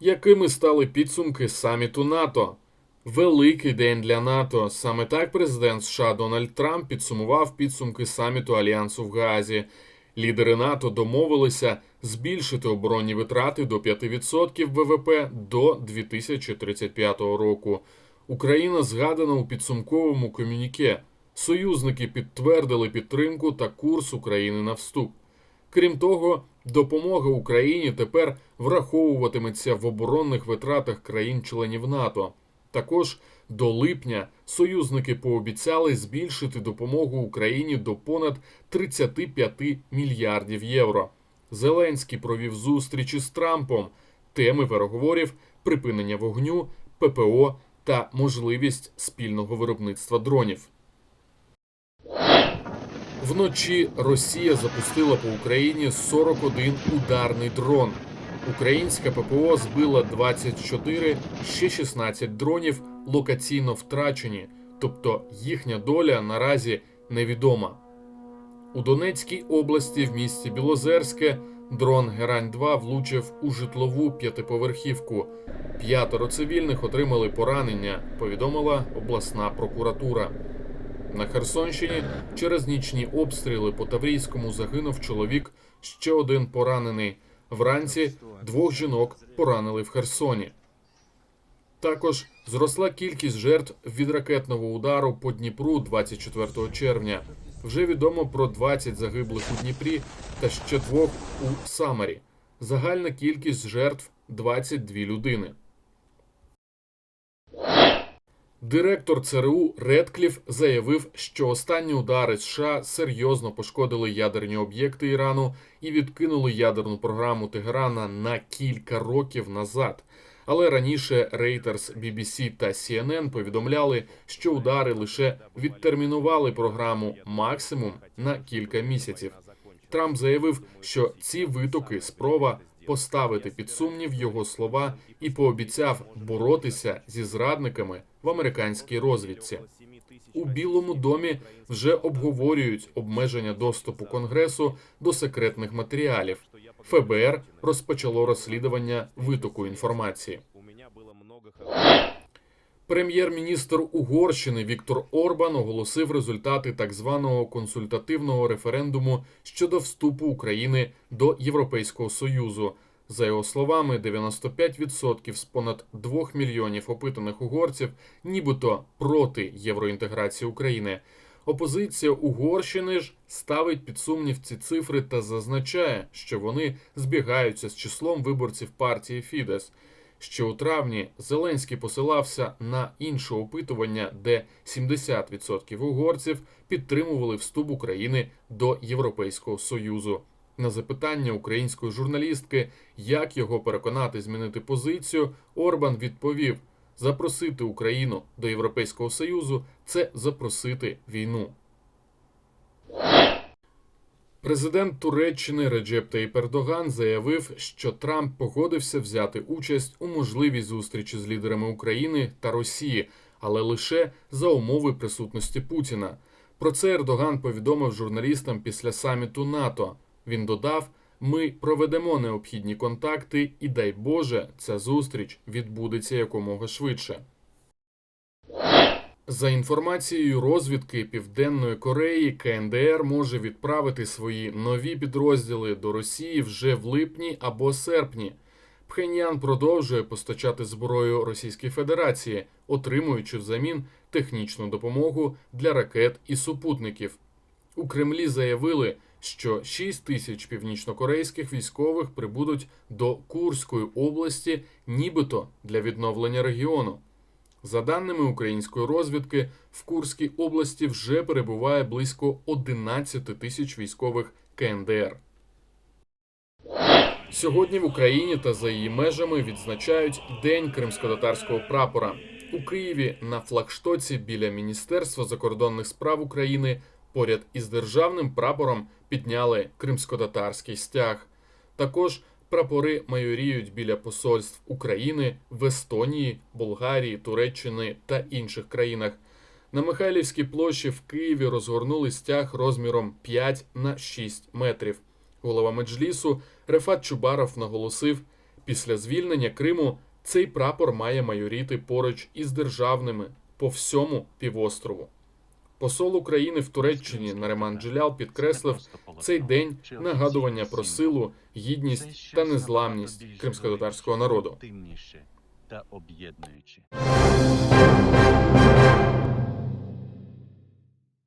Якими стали підсумки саміту НАТО? Великий день для НАТО. Саме так президент США Дональд Трамп підсумував підсумки саміту Альянсу в Гаазі. Лідери НАТО домовилися збільшити оборонні витрати до 5% ВВП до 2035 року. Україна згадана у підсумковому комюніке. Союзники підтвердили підтримку та курс України на вступ. Крім того, допомога Україні тепер враховуватиметься в оборонних витратах країн-членів НАТО. Також до липня союзники пообіцяли збільшити допомогу Україні до понад 35 мільярдів євро. Зеленський провів зустрічі з Трампом. Теми переговорів припинення вогню, ППО та можливість спільного виробництва дронів. Вночі Росія запустила по Україні 41 ударний дрон. Українська ППО збила 24, ще 16 дронів локаційно втрачені, тобто їхня доля наразі невідома. У Донецькій області в місті Білозерське дрон Герань 2 влучив у житлову п'ятиповерхівку. П'ятеро цивільних отримали поранення, повідомила обласна прокуратура. На Херсонщині через нічні обстріли по Таврійському загинув чоловік, ще один поранений. Вранці двох жінок поранили в Херсоні. Також зросла кількість жертв від ракетного удару по Дніпру 24 червня. Вже відомо про 20 загиблих у Дніпрі та ще двох у Самарі. Загальна кількість жертв 22 людини. Директор ЦРУ Редкліф заявив, що останні удари США серйозно пошкодили ядерні об'єкти Ірану і відкинули ядерну програму Тегерана на кілька років назад. Але раніше Reuters, BBC та CNN повідомляли, що удари лише відтермінували програму максимум на кілька місяців. Трамп заявив, що ці витоки спроба поставити під сумнів його слова і пообіцяв боротися зі зрадниками в американській розвідці. У Білому домі вже обговорюють обмеження доступу Конгресу до секретних матеріалів. ФБР розпочало розслідування витоку інформації. Прем'єр-міністр Угорщини Віктор Орбан оголосив результати так званого консультативного референдуму щодо вступу України до Європейського союзу. За його словами, 95% з понад 2 мільйонів опитаних угорців, нібито проти євроінтеграції України. Опозиція Угорщини ж ставить під сумнів ці цифри та зазначає, що вони збігаються з числом виборців партії Фідес. Ще у травні Зеленський посилався на інше опитування, де 70% угорців підтримували вступ України до Європейського союзу. На запитання української журналістки, як його переконати змінити позицію, Орбан відповів: запросити Україну до Європейського союзу це запросити війну. Президент Туреччини Реджеп Таїп Ердоган заявив, що Трамп погодився взяти участь у можливій зустрічі з лідерами України та Росії, але лише за умови присутності Путіна. Про це Ердоган повідомив журналістам після саміту НАТО. Він додав: ми проведемо необхідні контакти, і дай Боже, ця зустріч відбудеться якомога швидше. За інформацією розвідки Південної Кореї, КНДР може відправити свої нові підрозділи до Росії вже в липні або серпні. Пхеньян продовжує постачати зброю Російській Федерації, отримуючи взамін технічну допомогу для ракет і супутників. У Кремлі заявили, що 6 тисяч північнокорейських військових прибудуть до Курської області, нібито для відновлення регіону. За даними української розвідки, в Курській області вже перебуває близько 11 тисяч військових КНДР. Сьогодні в Україні та за її межами відзначають День кримськотатарського прапора. У Києві на флагштоці біля Міністерства закордонних справ України поряд із державним прапором підняли кримськотатарський стяг. Також прапори майоріють біля посольств України в Естонії, Болгарії, Туреччини та інших країнах. На Михайлівській площі в Києві розгорнули стяг розміром 5 на 6 метрів. Голова меджлісу Рефат Чубаров наголосив, Після звільнення Криму цей прапор має майоріти поруч із державними по всьому півострову. Посол України в Туреччині Нареман Джилял підкреслив цей день нагадування про силу, гідність та незламність кримськотатарського народу. та об'єднуючи.